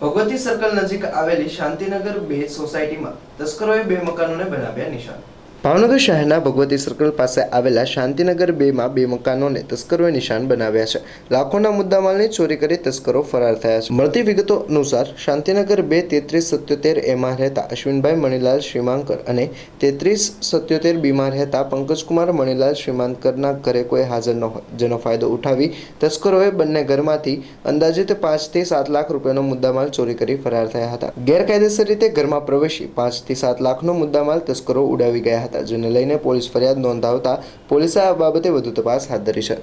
Bhagwati circle નજીક આવેલી શાંતિનગર બે સોસાયટીમાં તસ્કરોએ બે મકાનોને બનાવ્યા નિશાન. ભાવનગર શહેરના ભગવતી સર્કલ પાસે આવેલા શાંતિનગર બેમાં બે મકાનોને તસ્કરોએ નિશાન બનાવ્યા છે. લાખોના મુદ્દામાલની ચોરી કરી તસ્કરો ફરાર થયા છે. મળતી વિગતો અનુસાર શાંતિનગર બે તેત્રીસ સત્યોતેર એમાં રહેતા અશ્વિનભાઈ મણિલાલ શ્રીમાંકર અને તેત્રીસ સત્યોતેર બીમાં રહેતા પંકજકુમાર મણિલાલ શ્રીમાંકરના ઘરે કોઈ હાજર ન હોય, જેનો ફાયદો ઉઠાવી તસ્કરોએ બંને ઘરમાંથી અંદાજિત પાંચથી સાત લાખ રૂપિયાનો મુદ્દામાલ ચોરી કરી ફરાર થયા હતા. ગેરકાયદેસર રીતે ઘરમાં પ્રવેશી પાંચથી સાત લાખનો મુદ્દામાલ તસ્કરો ઉડાવી ગયા હતા. જેને લઈને પોલીસ ફરિયાદ નોંધાવતા પોલીસે આ બાબતે વધુ તપાસ હાથ ધરી છે.